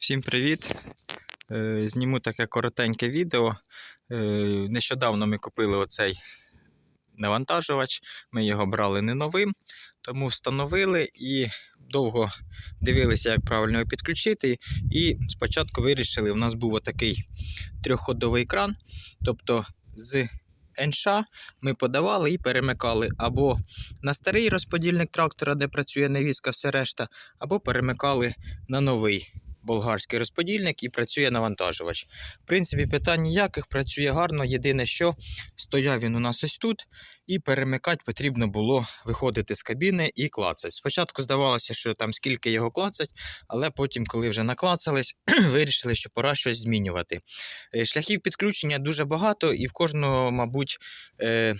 Всім привіт! Е, Зніму таке коротеньке відео. Е, Нещодавно ми купили оцей навантажувач. Ми його брали не новим, тому встановили і довго дивилися, як правильно його підключити. І спочатку вирішили, у нас був отакий трьохходовий кран. Тобто з НШ ми подавали і перемикали або на старий розподільник трактора, де працює навіска, все решта, або перемикали на новий болгарський розподільник і працює навантажувач. В принципі, питань ніяких, працює гарно. Єдине, що стояв він у нас ось тут, і перемикати потрібно було виходити з кабіни і клацати. Спочатку здавалося, що там скільки його клацать, але потім, коли вже наклацались, вирішили, що пора щось змінювати. Е, Шляхів підключення дуже багато, і в кожного, мабуть, е,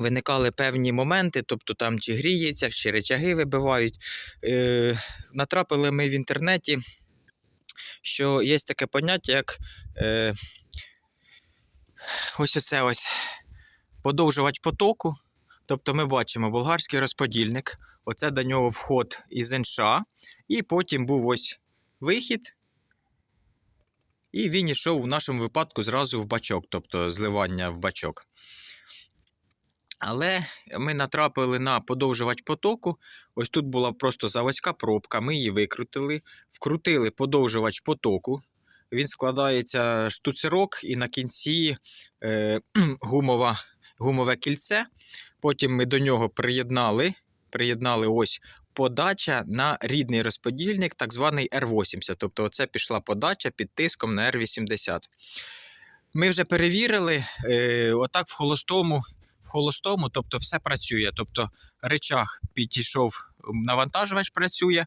Виникали певні моменти, тобто там чи гріється, чи речаги вибивають. Е, натрапили ми в інтернеті, що є таке поняття, як е, ось оце ось подовжувач потоку. Тобто ми бачимо болгарський розподільник, оце до нього вход із НШ, і потім був ось вихід. І він йшов в нашому випадку зразу в бачок, тобто зливання в бачок. Але ми натрапили на подовжувач потоку. Ось тут була просто заводська пробка, ми її викрутили, вкрутили подовжувач потоку. Він складається штуцерок і на кінці е, гумова, гумове кільце. Потім ми до нього приєднали, приєднали ось подача на рідний розподільник, так званий R80. Тобто, оце пішла подача під тиском на R80. Ми вже перевірили, е, отак в холостому в холостому, тобто все працює. Тобто речах підійшов, навантажувач працює,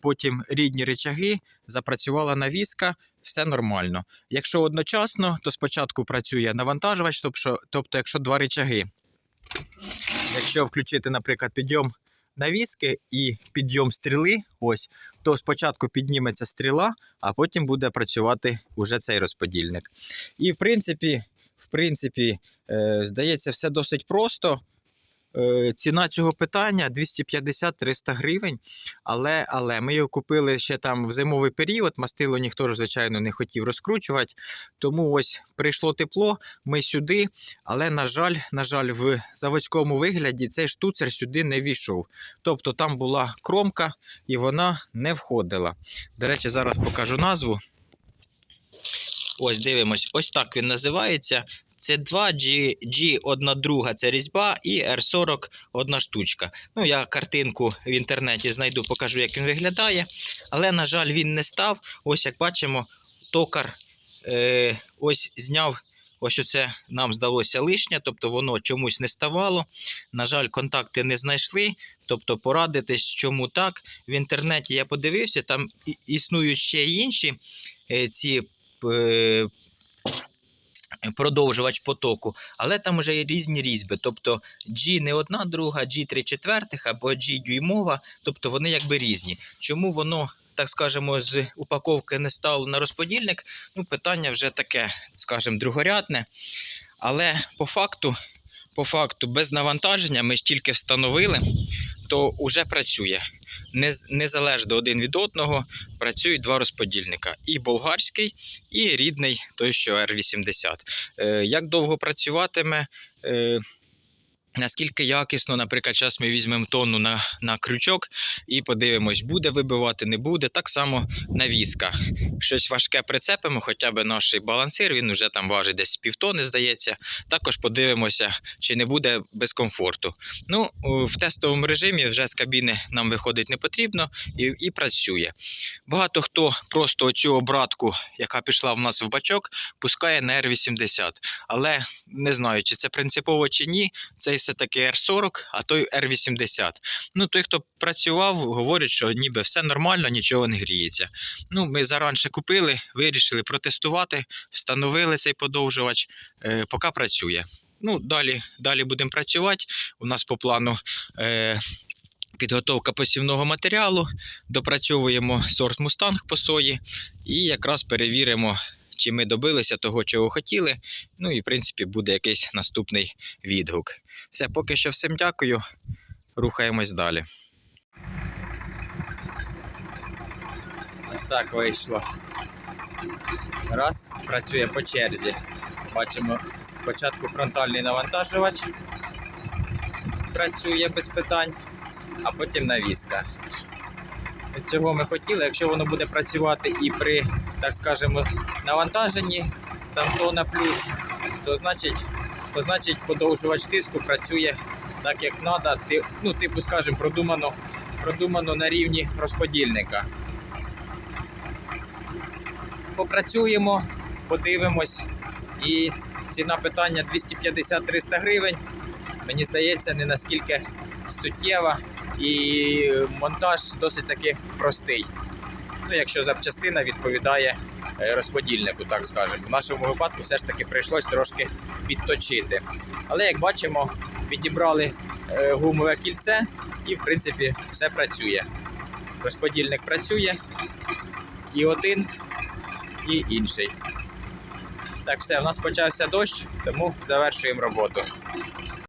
потім рідні речаги, запрацювала навіска, все нормально. Якщо одночасно, то спочатку працює навантажувач, тобто, тобто якщо два речаги. Якщо включити, наприклад, підйом навіски і підйом стріли, ось, то спочатку підніметься стріла, а потім буде працювати уже цей розподільник. І в принципі, в принципі, е, здається, все досить просто. Е, ціна цього питання 250-300 гривень. Але, але ми його купили ще там в зимовий період. Мастило ніхто звичайно, не хотів розкручувати. Тому ось прийшло тепло, ми сюди. Але, на жаль, на жаль, в заводському вигляді цей штуцер сюди не війшов. Тобто там була кромка і вона не входила. До речі, зараз покажу назву. Ось дивимось, ось так він називається. Це 2 G, одна друга це різьба і R40 одна штучка. Ну, я картинку в інтернеті знайду, покажу, як він виглядає. Але, на жаль, він не став. Ось як бачимо, токар е, ось зняв. Ось оце нам здалося лишнє, тобто воно чомусь не ставало. На жаль, контакти не знайшли. Тобто порадитись, чому так. В інтернеті я подивився, там існують ще інші е, ці продовжувач потоку, але там вже є різні різьби. Тобто G не одна друга, G 3 четвертих або G дюймова, тобто вони якби різні. Чому воно, так скажемо, з упаковки не стало на розподільник? Ну, питання вже таке, скажімо, другорядне. Але по факту, по факту, без навантаження ми ж тільки встановили, то вже працює. Нез- Незалежно один від одного працюють два розподільника: і болгарський, і рідний, той, що R80. Е, Як довго працюватиме? Наскільки якісно, наприклад, зараз ми візьмемо тонну на, на крючок і подивимось, буде вибивати, не буде. Так само навіска. Щось важке прицепимо, хоча б наш балансир, він вже там важить десь півтони, здається. Також подивимося, чи не буде без комфорту. Ну, в тестовому режимі вже з кабіни нам виходить не потрібно і, і працює. Багато хто просто оцю обратку, яка пішла в нас в бачок, пускає на R80. Але не знаю, чи це принципово чи ні. Цей все-таки R40, а той R80. Ну, той, хто працював, говорить, що ніби все нормально, нічого не гріється. Ну, ми заранше купили, вирішили протестувати, встановили цей подовжувач, е, поки працює. Ну, далі, далі будемо працювати. У нас по плану. Е, Підготовка посівного матеріалу, допрацьовуємо сорт мустанг по сої і якраз перевіримо, чи ми добилися того, чого хотіли. Ну і в принципі буде якийсь наступний відгук. Все, поки що всім дякую. Рухаємось далі. Ось так вийшло. Раз, працює по черзі. Бачимо спочатку фронтальний навантажувач працює без питань, а потім навіска. Цього ми хотіли, якщо воно буде працювати і при, так скажемо, навантаженні там тона плюс, то значить, то значить подовжувач тиску працює так, як треба, ну, типу, скажімо, продумано, продумано на рівні розподільника. Попрацюємо, подивимось. І ціна питання 250-300 гривень. Мені здається, не наскільки суттєва і монтаж досить таки простий. Ну, якщо запчастина відповідає е, розподільнику, так скажемо. В нашому випадку все ж таки прийшлось трошки підточити. Але як бачимо, підібрали е, гумове кільце і, в принципі, все працює. Розподільник працює і один, і інший. Так, все, у нас почався дощ, тому завершуємо роботу.